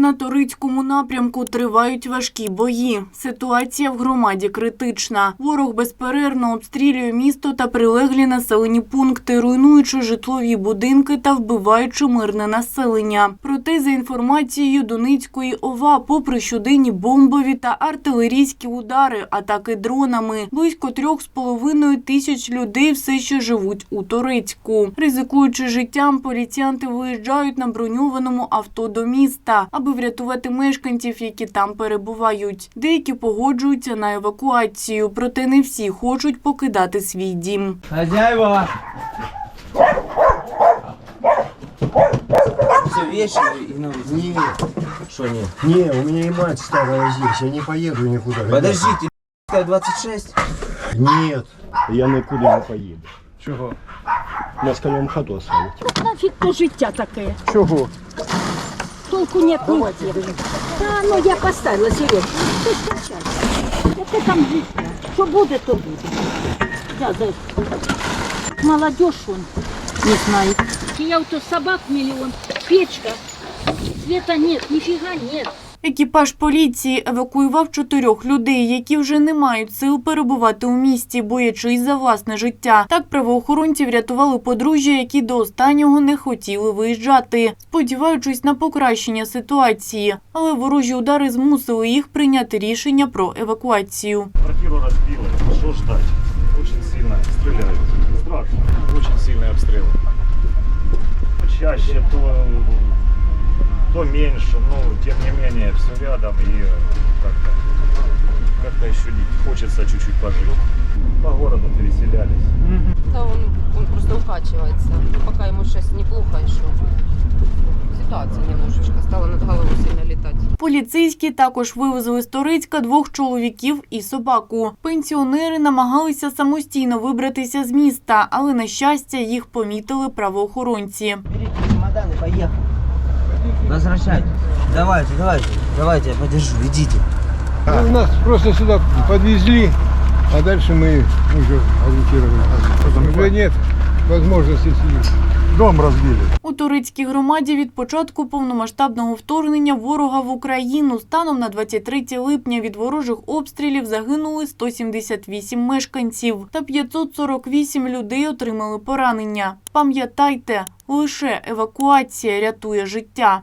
На Торицькому напрямку тривають важкі бої. Ситуація в громаді критична. Ворог безперервно обстрілює місто та прилеглі населені пункти, руйнуючи житлові будинки та вбиваючи мирне населення. Проте, за інформацією Доницької ОВА, попри щоденні бомбові та артилерійські удари, атаки дронами, близько трьох з половиною тисяч людей все ще живуть у Торицьку. Ризикуючи життям, поліціянти виїжджають на броньованому авто до міста, аби врятувати мешканців, які там перебувають. Деякі погоджуються на евакуацію, проте не всі хочуть покидати свій дім. Хозяева! Все вещи и улице. Нет, Что нет? не, у меня и мать старая здесь, я не поеду никуда. Подождите, 26? Нет, я никуда не поеду. Чого? Москалям хату оставить. Нафіг то життя таке. Чего? Толку нет нигде. Та ну я поставила Сереж. Ти качай. Там життя? Що буде, то буде. Я за молодежь он не знает. Я вот собак миллион, печка. Света нет, нифига нет. Екіпаж поліції евакуював чотирьох людей, які вже не мають сил перебувати у місті, боячись за власне життя. Так правоохоронці врятували подружжя, які до останнього не хотіли виїжджати, сподіваючись на покращення ситуації. Але ворожі удари змусили їх прийняти рішення про евакуацію. Квартиру разбило. Что ждать? Очень сильно стреляют. Страшно. Очень сильные обстрелы. То чаще, то, то меньше, но тем не менее все рядом и как-то как-то еще не- хочется чуть-чуть пожить. По городу переселялись. Да, он, он просто укачивается. Ну, пока ему сейчас неплохо еще. Ситуация немножечко стала над головой сильно летать. Поліцейські також вивезли з Торицька двох чоловіків і собаку. Пенсіонери намагалися самостійно вибратися з міста, але на щастя їх помітили правоохоронці. Берите чемоданы, поехали. Возвращайтесь. Давайте, давайте, давайте, я подержу, идите. Ну, нас просто сюда подвезли, а дальше мы уже ориентировали. Уже нет возможности сидеть. Дом разбили. У Турицькій громаді від початку повномасштабного вторгнення ворога в Україну станом на 23 липня від ворожих обстрілів загинули 178 мешканців та 548 людей отримали поранення. Пам'ятайте, лише евакуація рятує життя.